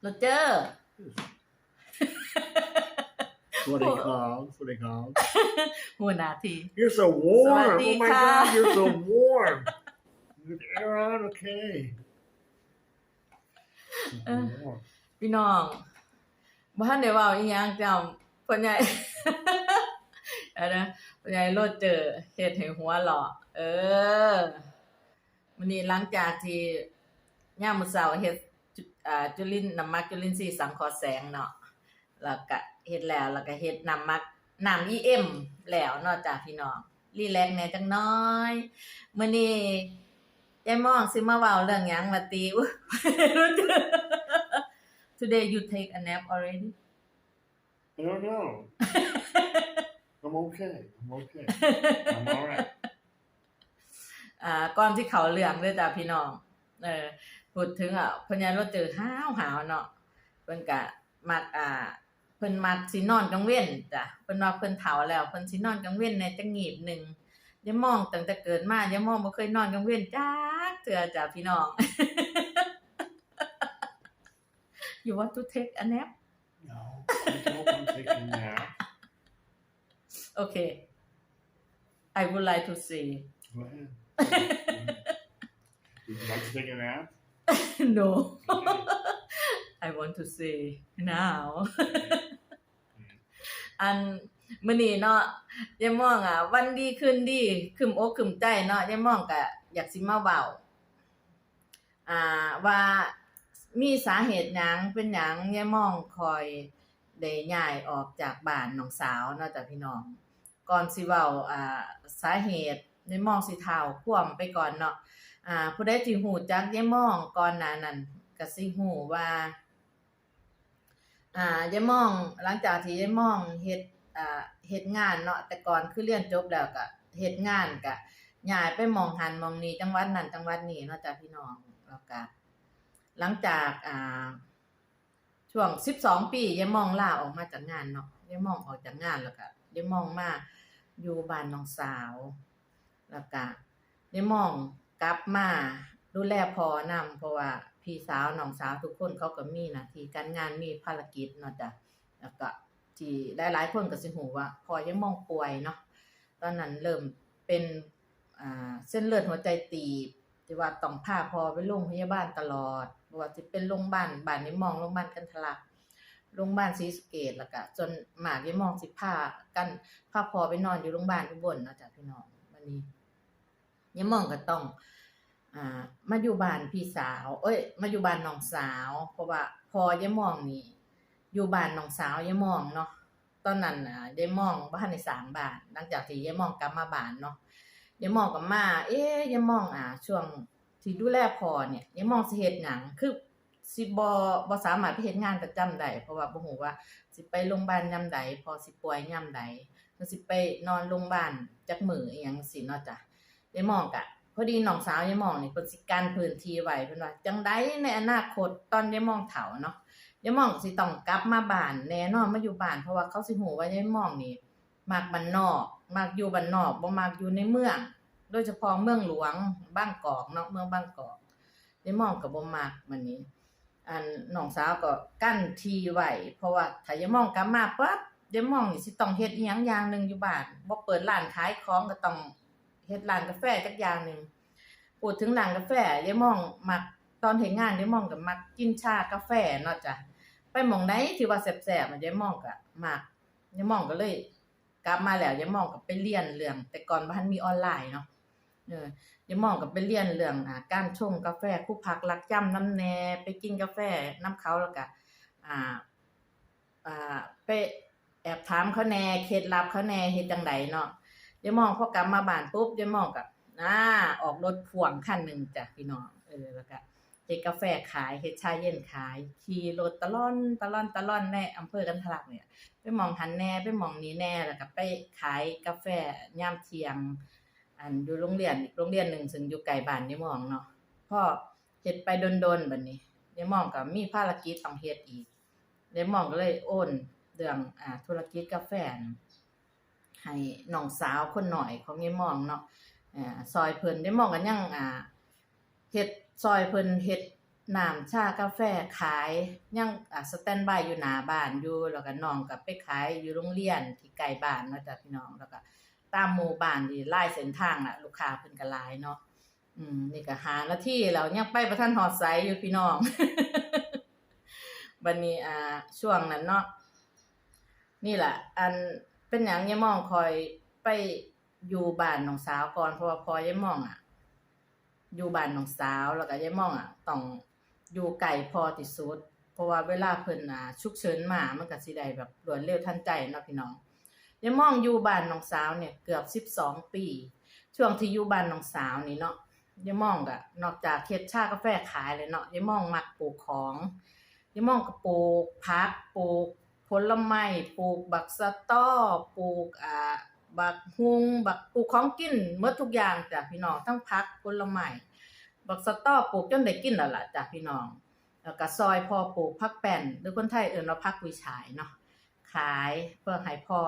โรเจอร์สวัสดีครับสวัสดีครับ หัวหน้าที You're so warm. Sawasdee Oh my ka. god, you're so warm. With air on, okay. So Uh. warm. พี่น้องบ้านเดี๋ยวว่าอีหยังจำพ่อใหญ่อะนะพ่อใหญ่โลดเจอเฮ็ดให้หัวหลอเออวันนี้หลังจากที่ย่ามมื้อเช้าเฮ็ด จุอ่าจุลินน้ำมักจุลินทรีย์สังเคราะห์แสงเนาะแล้วก็เฮ็ดแล้วแล้วก็เฮ็ดน้ำมักน้ำ EM แล้วเนาะจ้ะพี่น้องรีแลกซ์แหน่จังน้อยมื้อนี้ยายมองสิมาเว้าเรื่องหยังว่าติอุ๊ย Today you take a nap already? I don't know. I'm okay. I'm okay. I'm all right. อ่าก่อนที่เขาเรื่องเด้อจ้ะพี่น้องเออ พูดถึงอะเพิ่นยังรถเจอห้าวหาวเนาะเพิ่นก็มักอ่าเพิ่นมักสินอนกลางเว้นจ้ะเพิ่นว่าเพิ่นเฒ่าแล้วเพิ่นสินอนกลางเว้นในจังงีบหนึงอย่ามองตั้งแต่เกิดมาอย่ามองบ่เคยนอนกลางเว้นจักเทื่อจ้ะพี่น้อง You want to take a nap? No. I hope I'm taking a nap. Okay. I would like to see. Go ahead. Would you like to take a nap? No. Okay. I want to say now อันมื้อนี้เนาะยายม่องอะ วันดีคืนดีคืมอกคืมใจเนาะยายม่องก็อยากสิมาเว้าอ่า ว่ามีสาเหตุหยังเป็นหยังยายม่องคอยได้ย้ายออกจากบ้านน้องสาวเนาะจ้ะพี่น้อง ก่อนสิเว้าอ่า สาเหตุ ยายม่องสิเท่าควมไปก่อนเนาะอ่าผู้ใดที่ฮู้จักยายมองก่อนหนานั้นก็สิฮู้ว่า อ่ายายมองหลังจากที่ยายมองเฮ็ดอ่าเฮ็ดงานเนาะแต่ก่อนคือเรียนจบแล้วก็เฮ็ดงานก็ย้ายไปมองหันมองนี้จังหวัดนั้นจังหวัดนี้เนาะจ้ะพี่น้องแล้วก็หลังจากอ่าช่วง12ปียายมองลาออกมาจากงานเนาะยายมองออกจากงานแล้วก็ยายมองมาอยู่บ้านน้องสาว แล้วก็ยายมองกลับมาดูแลพอนํเพราะว่าพี่สาวน้องสาวทุกคนเขาก็มีหน้าที่การงานมีภารกิจเนาะจ้ะแล้วก็ที่หลายๆคนก็สิฮู้ว่าพอยายมองป่วยเนาะตอนนั้นเริ่มเป็นเส้นเลือดหัวใจตีบที่ว่าต้องพาพอไปโรงพยาบาลตลอดบ่ว่าสิเป็นโรงพยาบาลบ้านยายมองโรงพยาบาลกันทลักโรงพยาบาลศรีสเกษแล้วก็จนหมากยายมองสิพากันพาพอไปนอนอยู่โรงพยาบาลอุบลเนาะจ้ะพี่น้องวันนี้ ยายมองก็ต้องอ่ามาอยู่บ้านพี่สาว เอ้ย มาอยู่บ้านน้องสาว เพราะว่าพอยายมองนี่อยู่บ้านน้องสาวยายมองเนาะตอนนั้นน่ะยายมองบ่ทันได้สางบ้านหลังจากที่ยายมองกลับมาบ้านเนาะยายมองก็มา เอ๊ยยายมองอ่าช่วงที่ดูแลพอเนี่ยยายมองสิเฮ็ดหยังคือสิบ่บ่สามารถไปเฮ็ดงานประจำได้เพราะว่าบ่ฮู้ว่า สิไปโรงพยาบาลยามใดพอสิป่วยยามใดสิไปนอนโรงพยาบาลจักมืออีหยังสิเนาะจ้ะ ยายหมองกะพอดีน้องสาวยายหมองนี่เพิ่นสิกันพื้นที่ไว้เพิ่นว่าจังไดในอนาคตตอนยายหมองเฒ่าเนาะยายหมองสิต้องกลับมาบ้านแน่นอนมาอยู่บ้านเพราะว่าเขาสิฮู้ว่ายายหมองนี่มักบ้านนอกมักอยู่บ้านนอกบ่มักอยู่ในเมือง โดยเฉพาะเมืองหลวงบ้างกอกเนาะเมืองบ้างกอกยายหมองก็บ่มักมันนี้อันน้องสาวก็กั้นทีไว้เพราะว่าถ้ายายหมองกลับมาปั๊บยายหมองนี่สิต้องเฮ็ดอีหยังอย่างหนึงอยู่บ้านบ่เปิดร้านขายของก็ต้อง เฮ็ดร้านกาแฟจักอย่างหนึ่งพูดถึงร้านกาแฟยายมองมักตอนเฮ็ดงานยายมองก็มักกินชากาแฟเนาะจ้ะไปหม้องใดที่ว่าแซ่บๆอะยายมองก็มักยายมองก็เลย กลับมาแล้วยายมองก็ไปเรียนเรื่อง แต่ก่อนบ่ทันมีออนไลน์เนาะเออยายมองก็ไปเรียนเรื่องอ่าการชงกาแฟคู่พักรักจำน้ำแหนไปกินกาแฟน้ำเขาแล้วก็อ่าอ่าไปแอบถามเขาแหน่เคล็ดลับเขาแหน่เฮ็ดจังไดเนาะ ยายมองพอกลับมาบ้านปุ๊บยายมองกับอ่าออกรถพ่วงคันหนึ่งจ้ะพี่น้องเออแล้วก็เฮ็ดกาแฟขายเฮ็ดชาเย็นขายขี่รถตะล่อนตะล่อนตะล่อนในอำเภอกันทลักเนี่ยไปมองหันแน่ไปมองนี้แน่แล้วก็ไปขายกาแฟย่ามเที่ยง อันอยู่โรงเรียนอีกโรงเรียนหนึ่งซึ่งอยู่ไกลบ้านยายมองเนาะพ่อเฮ็ดไปโดนๆบัดนี้ยายมองก็มีภารกิจต้องเฮ็ดอีกยายมองก็เลยโอนเรื่องอ่าธุรกิจกาแฟนะ ให้น้องสาวคนหน่อยของยายมองเนาะอ่าซอยเพิ่นได้มองกันยังอ่าเฮ็ดซอยเพิ่นเฮ็ดน้ำชากาแฟขายยังอ่าสแตนบายอยู่หน้าบ้านอยู่แล้วก็น้องก็ไปขายอยู่โรงเรียนที่ใกล้บ้านเนาะจ้ะพี่น้องแล้วก็ตามหมู่บ้านที่หลายเส้นทางน่ะลูกค้าเพิ่นก็หลายเนาะอืมนี่ก็หาหน้าที่แล้วยังไปบ่ทันฮอดไสอยู่พี่น้อง บัดนี้อ่าช่วงนั้นเนาะนี่แหละอัน เป็นหยังยายมองคอยไปอยู่บ้านน้องสาวก่อนเพราะว่าพอยายมองอะ อยู่บ้านน้องสาวแล้วก็ยายมองอะต้องอยู่ไกลพอที่สุด เพราะว่าเวลาเพิ่นอ่าฉุกเฉินมามันก็สิได้แบบรวดเร็วทันใจเนาะพี่น้องยายมองอยู่บ้านน้องสาวเนี่ยเกือบ12ปี ช่วงที่อยู่บ้านน้องสาวนี่เนาะยายมองก็นอกจากเฮ็ดชากาแฟขายเลยเนาะยายมองมักปลูกของยายมองก็ปลูกผักปลูก ผลไม้ปลูกบักสะต้อปลูกอ่าบักฮุงบักปลูกของกินหมดทุกอย่างจ้ะพี่น้องทั้งผักผลไม้บักสะต้อปลูกจนได้กินแล้วล่ะจ้ะพี่น้องแล้วก็ซอยพอปลูกผักแป้นหรือคนไทยเอิ้นว่าผักกุยฉายเนาะขายเพื่อให้พ่อ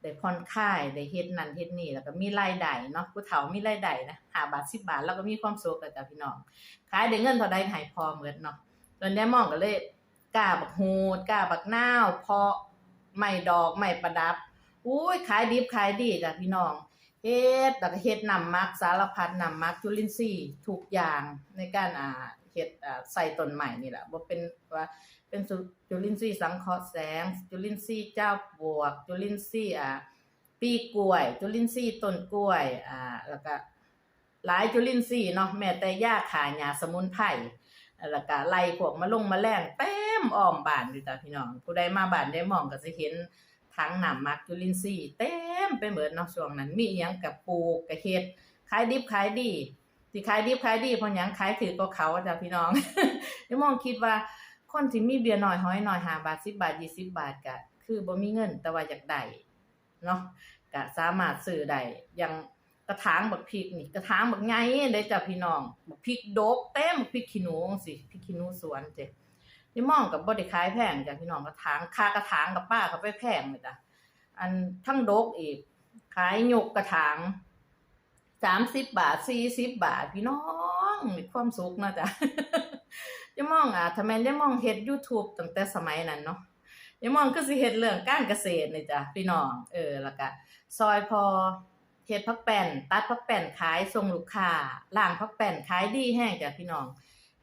ได้ผ่อนคลายได้เฮ็ดนั่นเฮ็ดนี่แล้วก็มีรายได้เนาะผู้เฒ่ามีรายได้นะ5บาท10บบาทแล้วก็มีความสุขกับจ้ะพี่น้องขายได้เงินเท่าใดให้พอเหมดเนาะตอนนี้มองก็เลย กล้าบักฮูดกล้าบักนาวเพาะไม้ดอกไม้ประดับอุ้ยขายดิบขายดีจ้ะพี่น้องเฮ็ดแล้วก็เฮ็ดนำมักสารพัดนำมักจุลินทรีย์ทุกอย่างในการอ่าเฮ็ดอ่าใส่ต้นใหม่นี่แหละบ่เป็นว่าเป็นจุลินทรีย์สังเคราะห์แสง จุลินทรีย์เจ้าบวก จุลินทรีย์อ่าปีกล้วย จุลินทรีย์ต้นกล้วยอ่าแล้วก็หลายจุลินทรีย์เนาะแม้แต่ยาขาหญ้าสมุนไพร แล้วก็ไล่พวกมะลงมาแมลงเต็มอ้อมบ้านอยู่จ้ะพี่น้อง ผู้ใดมาบ้านได้มองก็สิเห็นทั้งหน้ำมักจุลินทรีย์เต็มไปหมดเนาะช่วงนั้น มีอิหยังกับปลูกกับเฮ็ดขายดิบขายดีที่ขายดิบขายดีเพราะยังขายถือก็เขาจ้ะพี่น้องเดี๋ยวมองคิดว่าคนที่มีเบียร์หน้อยห้อยหน้อย5บาท10บบาท20บบาทก็คือบ่มีเงินแต่ว่าอยากได้เนาะก็สามารถซื้อได้อย่าง กระถางบักพริกนี่กระถางบักใหญ่เด้จ้ะพี่น้องบักพริกดกเต็มบักพริกขี้หนูจังซี่พริกขี้หนูสวนเจ้นี่มองกับบ่ได้ขายแพงจ้ะพี่น้องกระถางค่ากระถางกับป้าเขาไปแพงเลยจ้ะอันทั้งดกอีก ขายหยกกระถางสามสิบบาทสี่สิบบาท พี่น้องมีความสุขนาะจ้ะยายมองอะทำไมยายมองเฮ็ด YouTube ตั้งแต่สมัยนั้นเนาะยายมองคือสิเฮ็ดเรื่องการเกษตรนี่จ้ะพี่น้อง เออแล้วก็ซอยพอ เฮ็ดผักแป้นตัดผักแป้นขายส่งลูกค้าล้างผักแป้นขายดีแห้งจ้ะพี่น้อง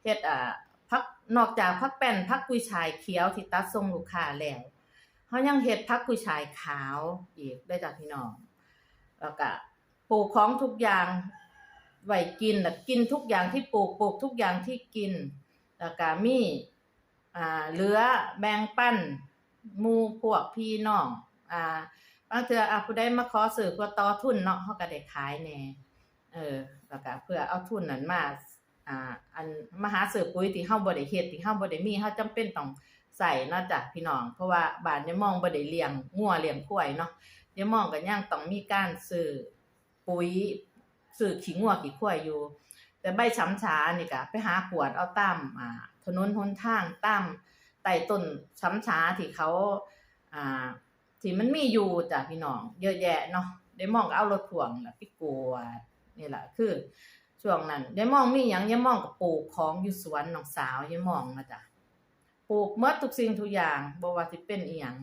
เฮ็ดอ่าพักนอกจากพักแป้นพักกุยชายเขียวที่ตัดส่งลูกค้าแล้วเขายังเฮ็ดพักกุยชายขาวอีกได้จากพี่น้องแล้วก็ปลูกของทุกอย่างไว้กินแล้วกินทุกอย่างที่ปลูกปลูกทุกอย่างที่กินแล้วก็มีอ่าเหลือแบ่งปันหมู่พวกพี่น้องอ่า บางเทื่ออะผู้ใดมาขอซื้อเพื่อต่อทุนเนาะเขาก็ได้ขายแน่เออแล้วก็เพื่อเอาทุนนั้นมาอ่าอันมหาสือปุ๋ยที่เฮาบ่ได้เฮ็ดที่เฮาบ่ได้มีเฮาจำเป็นต้องใส่เนาะจ้ะพี่น้อง เพราะว่าบ้านยายมองบ่ได้เลี้ยงงัวเลี้ยงควายเนาะยายมองก็ยังต้องมีการซื้อปุ๋ยซื้อขี้งัวขี้ควายอยู่ แต่ใบช้ำชานี่ก็ไปหาขวดเอาตามอ่าถนนหนทางตามใต้ต้นช้ำชาที่เขาอ่า ที่มันมีอยู่จ้ะพี่น้อง เยอะแยะเนาะได้มองก็เอารถพ่วงน่ะไปกวดนี่แหละคือช่วงนั้นยายมองมีหยังยายมองก็ปลูกของอยู่สวนน้องสาวยายมองนะจ๊ะปลูกหมดทุกสิ่งทุกอย่างบ่ว่าสิเป็นอีหยัง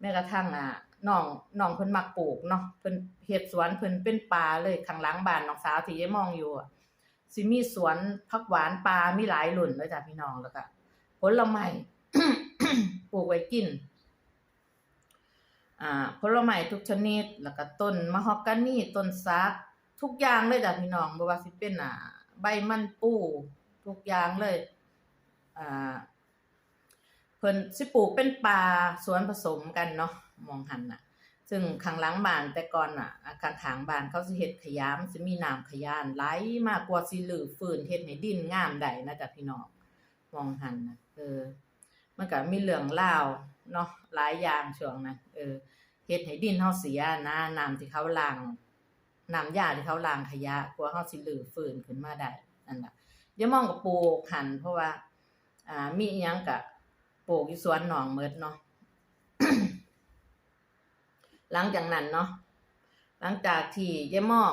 แม้กระทั่งอะน้องน้องเพิ่นมักปลูกเนาะเพิ่นเฮ็ดสวนเพิ่นเป็นป่าเลยข้างหลังบ้านน้องสาวที่ยายมองอยู่อะสิมีสวนผักหวานป่ามีหลายรุ่นเลยจ้ะพี่น้องแล้วก็ผลไม้ปลูกไว้กิน อ่าผลไม้ทุกชนิด แล้วก็ต้นมะฮอกกานีต้นซัก ทุกอย่างเลยจ้ะพี่น้องบ่ว่าสิเป็นอ่าใบมันปูทุกอย่างเลยอ่าเพิ่นสิปลูกเป็นป่าสวนผสมกันเนาะมองหันน่ะ ซึ่งข้างหลังบ้านแต่ก่อนน่ะอ่าข้างบ้านเขาสิเฮ็ดขยามสิมีน้ำขยานไหลมากกว่าสิลือฟื้นเฮ็ดให้ดินงามได้นะจ้ะพี่น้องมองหันน่ะเออมันก็มีเรื่องราว เนาะหลายอย่างช่วงนั้นเออเฮ็ดให้ดินเฮาเสียนะน้ำที่เขาล้างน้ำยาที่เขาล้างขยะกลัวเขาสิลือฟื้นขึ้นมาได้นั่นแหละอย่ามองกับปลูกหันเพราะว่าอ่ามีอิหยังกับปลูกอยู่สวนหนองเมิดเนาะหลังจากนั้นเนาะหลังจากที่ยายมอง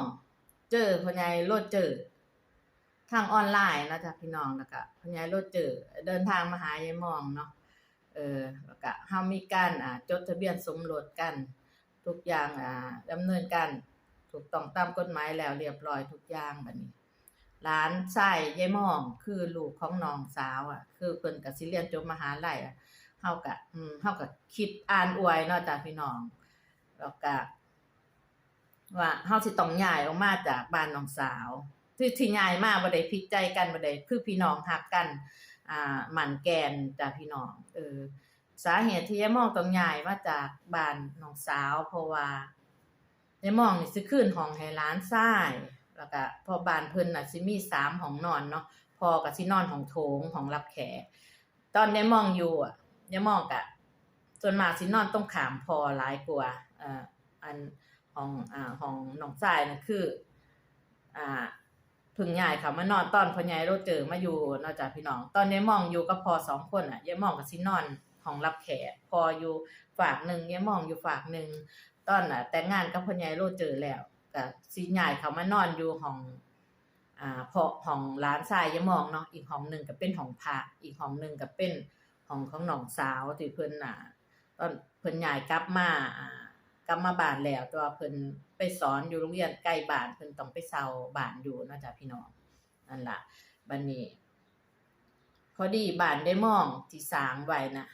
เจอพ่อใหญ่โลดเจอทางออนไลน์นะจ๊ะพี่น้องแล้วก็พญายโรเจอเดินทางมาหายายมองเนาะ เออแล้วก็เฮามีการอ่าจดทะเบียนสมรสกัน ทุกอย่างอ่าดำเนินการถูกต้องตามกฎหมายแล้วเรียบร้อยทุกอย่างบัดนี้หลานชายยายมองคือลูกของน้องสาวอะ คือเพิ่นก็สิเรียนจบมหาลัยอะเฮาก็อืมเฮาก็คิดอ่านอวยเนาะจ้ะพี่น้องแล้วก็ว่าเฮาสิต้องย้ายออกมาจากบ้านน้องสาว ที่ที่ย้ายมาบ่ได้ผิดใจกันบ่ได้คือพี่น้องฮักกัน อ่าหมันแกนจ้ะพี่น้องเออสาเหตุที่ยายมองต้องย้ายมาจากบ้านน้องสาว เพราะว่ายายมองนี่สิคืนห้องให้หลานชายแล้วก็พอบ้านเพิ่นน่ะสิมี3ห้องนอนเนาะพอก็สินอนห้องโถงห้องรับแขกตอนยายมองอยู่อะยายมองก็ส่วนมาสินอนตรงขามพอหลายกว่าเอ่ออันของอ่าของน้องชายน่ะคือ อ่า พึ่งยายเขามานอนตอนพ่อใหญ่โรเจอมาอยู่นอกจากพี่น้อง ตอนยายมองอยู่กับพอสองคนอะยายมองกับสินอนของรับแขกพออยู่ฝากหนึ่งยายมองอยู่ฝากหนึ่งตอนน่ะ แต่งงานกับพ่อใหญ่โรเจอแล้วก็สิย้ายเขามานอนอยู่ห้องอ่าพอห้องร้านชายยายมองเนาะอีกห้องหนึ่งก็เป็นห้องพระอีกห้องหนึ่งก็เป็นห้องของน้องสาวที่เพิ่อนน่ะ ตอนเพิ่อนย้ายกลับมาอ่า กลับมาบ้านแล้วต่ว่าเพิ่นไปสอนอยู่โรงเรียนใกล้บ้านเพิ่นต้องไปเซาบ้านอยู่เนาะจ้ะพี่น้องนั่นล่ะบัดนี้พอดีบ้านได้มองที่สางไว้น่ะ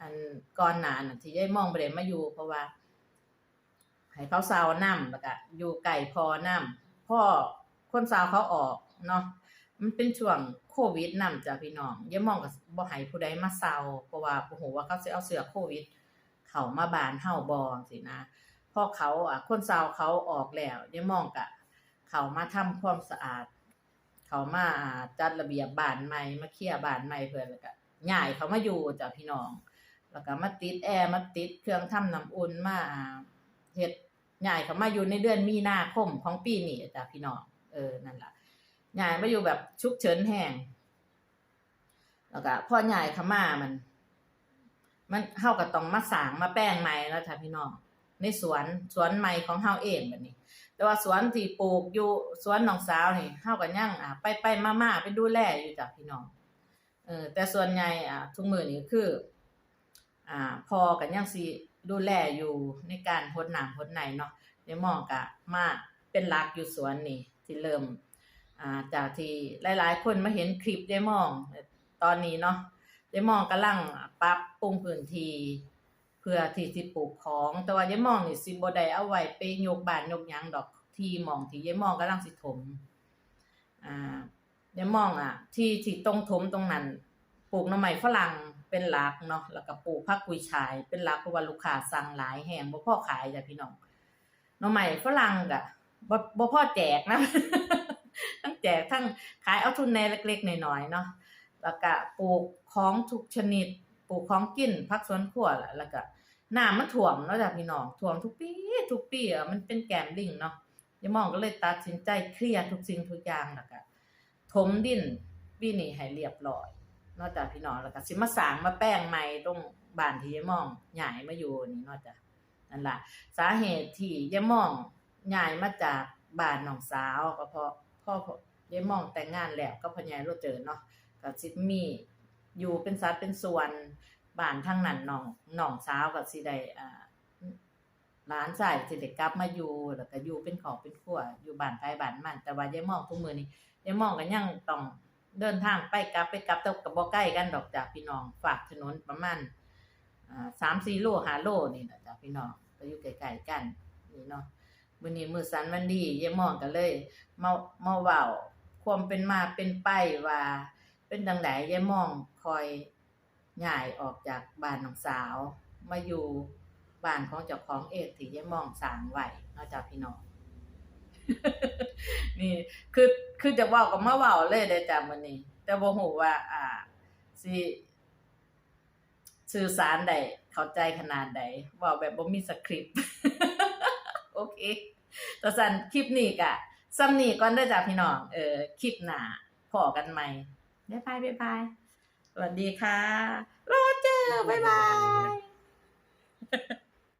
อันก่อนหนาน่ะที่ได้มองบ่ได้มาอยู่ เพราะว่าให้เขาเซานํแล้วก็อยู่ไกลพอนํพ่อคนเซาเขาออกเนาะมันเป็นช่วงโควิดนํจ้ะพี่น้องอย่ามองก็บ่ให้ผู้ใดมาเซาเพราะว่าบ่ฮู้ว่าเขาสิเอาเสื้อโควิด เขามาบานเฮาบ่สินะพอเขาอะคนเซาเขาออกแล้วอย่ามองกะ เขามาทำความสะอาด เขามาจัดระเบียบบานใหม่มาเคลียร์บานใหม่เพิ่อนแล้วก็ย้ายเขามาอยู่จ้ะพี่น้อง แล้วก็มาติดแอร์มาติดเครื่องทำน้ำอุ่นมาเฮ็ดย้ายเขามาอยู่ในเดือนมีนาคมของปีนี้จ้ะพี่น้องเออนั่นแหละย้ายมาอยู่แบบฉุกเฉินแห้งแล้วก็พ่อย้ายเขามามัน มันเฮาก็ต้องมาสร้างมาแป้งใหม่แล้วจ้ะพี่น้องในสวนสวนใหม่ของเฮาเองแบัดนี้ แต่ว่าสวนที่ปลูกอยู่สวนน้องสาวนี่เฮาก็ยังอ่าไปไปๆมาๆไปดูแลอยู่จ้ะพี่น้องเออแต่ส่วนใหญ่อ่าทุกมือนี้คือ อ่า พอก็ยังสิดูแลอยู่ในการรดน้ำรดในเนาะได้มองก็มาเป็นหลักอยู่สวนนี่ที่เริ่ม อ่าจากที่หลาย ๆ คนมาเห็นคลิปได้มอง ตอนนี้เนาะ ยายมองกำลังปรับปรุงพื้นที่เพื่อที่สิปลูกของ แต่ว่ายายมองนี่สิบ่ได้เอาไว้ไปยกบ้านยกหยังดอกที่มองที่ยายมองกำลังสิถมอ่ายายมองอะ ที่ที่ตรงถมตรงนั้นปลูกหน่อไม้ฝรั่งเป็นหลักเนาะแล้วก็ปลูกผักกุยชายเป็นหลักเพราะว่าลูกค้าสั่งหลายแฮงบ่พอขายจ้ะพี่น้องหน่อไม้ฝรั่งก็บ่บ่พอแจกนะทั้งแจกทั้งขายเอาทุนในเล็กๆน้อยๆเนาะ แล้วก็ปลูกของทุกชนิด ปลูกของกินผักสวนครัวล่ะแล้วก็น้ำมันท่วมเนาะจ้ะพี่น้องท่วมทุกปีทุกปีอะมันเป็นแกมลิงเนาะยายมองก็เลยตัดสินใจเคลียร์ทุกสิ่งทุกอย่างแล้วก็ถมดินปีนี้ให้เรียบร้อยนาะจ้ะพี่น้องแล้วก็สิมาสางมาแป้งใหม่ตรงบ้านที่ยายมองย้ายมาอยู่นี่นาะจ้ะนั่นล่ะสาเหตุที่ยายมองย้ายมาจากบ้านน้องสาวก็เพราะพ่อยายมองแต่งงานแล้วก็พ่อใหญ่รู้เจอเนาะ ก็สิมีอยู่เป็นสัดเป็นส่วนบ้านทางนั้นน้องน้องสาวก็สิได้อ่าร้านชายสิได้กลับมาอยู่แล้วก็อยู่เป็นของเป็นครัวอยู่บ้านไผบ้านมัน แต่ว่ายายมองทุกมื้อนี้ยายมองก็ยังต้องเดินทางไปกลับไปกลับแต่ก็บ่ใกล้กันดอกจากพี่น้องฝากถนนประมาณอ่า3-4โล5โลนี่น่ะจ้ะพี่น้องก็อยู่ใกล้ๆกันนี่เนาะมื้อนี้มื้อสันวันดียายมองก็เลยมามาเว้าความเป็นมาเป็นไปว่า เป็นดังไดยายมองคอยย้ายออกจากบ้านน้องสาว มาอยู่บ้านของเจ้าของเองที่ยายมองสางไหวนาะจ้ะพี่น้องนี่คือคือจะว้าก็มาว้าเลยเด้จ้ะมื้อนี้ แต่บ่ฮู้ว่า อ่าสิสื่อสารได้เข้าใจขนาดใดว้าแบบบ่มีสคริปต์โอเคแต่สั่นคลิปนี้ก็ซ้ำนี้ก่อนเด้จ้ะพี่น้อง เออคลิปหน้าพอกันใหม่ บ๊ายบายบ๊ายบายสวัสดีค่ะ โรเจอร์บ๊ายบาย